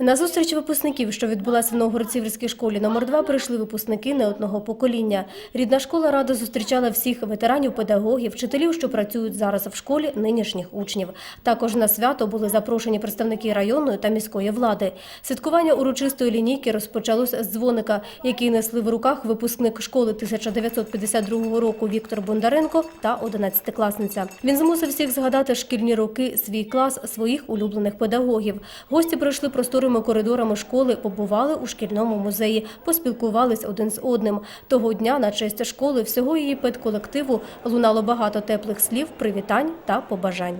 На зустріч випускників, що відбулася в Новгород-Сіверській школі номер 2 прийшли випускники не одного покоління. Рідна школа радо зустрічала всіх ветеранів, педагогів, вчителів, що працюють зараз в школі, нинішніх учнів. Також на свято були запрошені представники районної та міської влади. Святкування урочистої лінійки розпочалось з дзвоника, який несли в руках випускник школи 1952 року Віктор Бондаренко та 11-класниця. Він змусив всіх згадати шкільні роки, свій клас, своїх улюблених педагогів. Гості пройшли просторими коридорами школи, побували у шкільному музеї, поспілкувались один з одним. Того дня на честь школи всього її педколективу лунало багато теплих слів, привітань та побажань.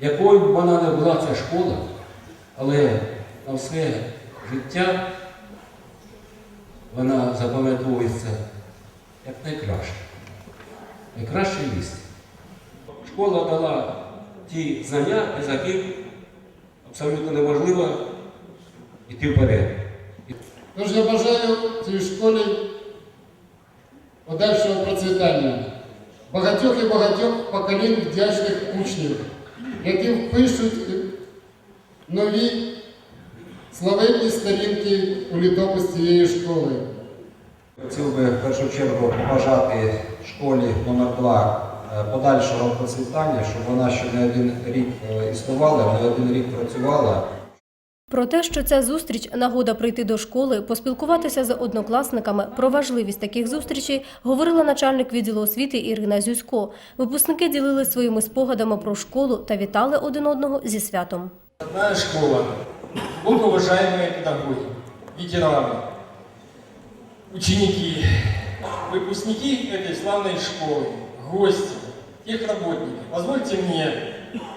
Якою б вона не була ця школа, але на все життя вона запам'ятовується як найкраще. Найкраще місце. Школа дала ті знання, без яких абсолютно неможливо йти вперед. Тож я бажаю цій школі подальшого процвітання, багатьох і багатьох поколінь вдячних учнів, які впишуть нові славетні сторінки у літопис цієї школи. Хотів би в першу чергу побажати школі номер 2 подальшого процвітання, щоб вона ще не один рік е, існувала, не один рік працювала. Про те, що ця зустріч нагода прийти до школи, поспілкуватися з однокласниками, про важливість таких зустрічей говорила начальник відділу освіти Ірина Зюсько. Випускники ділилися своїми спогадами про школу та вітали один одного зі святом. Родная школа, богоуважаемые педагоги, ветераны, ученики, выпускники этой славной школы, гости, техработники. Позвольте мне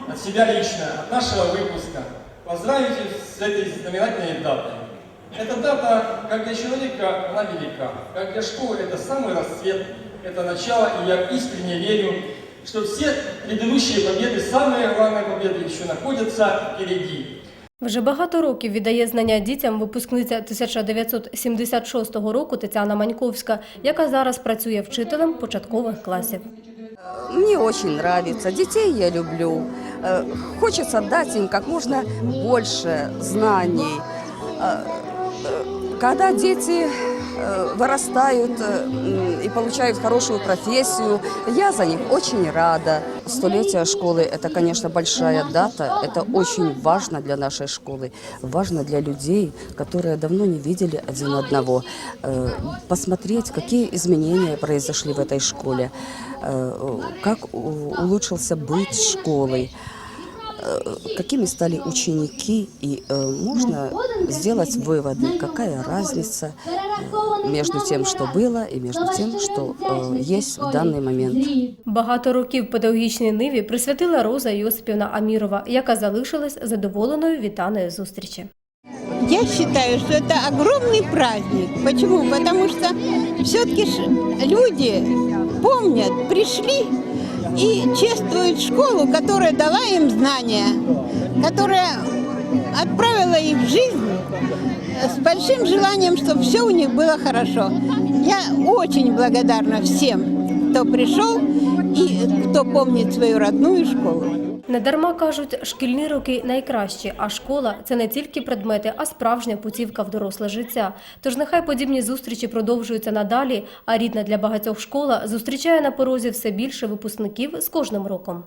от себя лично, от нашего выпуска, поздравить их с этой знаменательной датой. Эта дата, как для человека, она велика. Как для школы, это самый расцвет, это начало, и я искренне верю, что все предыдущие победы, самые главные победы еще находятся впереди. Вже багато років віддає знання дітям випускниця 1976 року Тетяна Маньковська, яка зараз працює вчителем початкових класів. Мне очень нравится, детей я люблю. Э, Хочется дать им как можно больше знаний. Э, э, Когда дети э, вырастают э, м, и получают хорошую профессию, я за них очень рада. Столетие школы – это, конечно, большая дата. Это очень важно для нашей школы, важно для людей, которые давно не видели один одного. Э, Посмотреть, какие изменения произошли в этой школе, э, как у- улучшился быт школы, э, какими стали ученики, и э, можно сделать выводы, какая разница э, между тем, что было, и между тем, что э, есть в данный момент. Багато років педагогічній ниві присвятила Роза Йосипівна Амірова, яка залишилась задоволеною від даної зустрічі. Я считаю, что это огромный праздник. Почему? Потому что все-таки люди помнят, пришли и чествуют школу, которая дала им знания, которая отправила их в жизнь с большим желанием, чтобы все у них было хорошо. Я очень благодарна всем, кто пришел и кто помнит свою родную школу. Недарма кажуть, шкільні роки найкращі, а школа це не тільки предмети, а справжня путівка в доросле життя. Тож нехай подібні зустрічі продовжуються надалі, а рідна для багатьох школа зустрічає на порозі все більше випускників з кожним роком.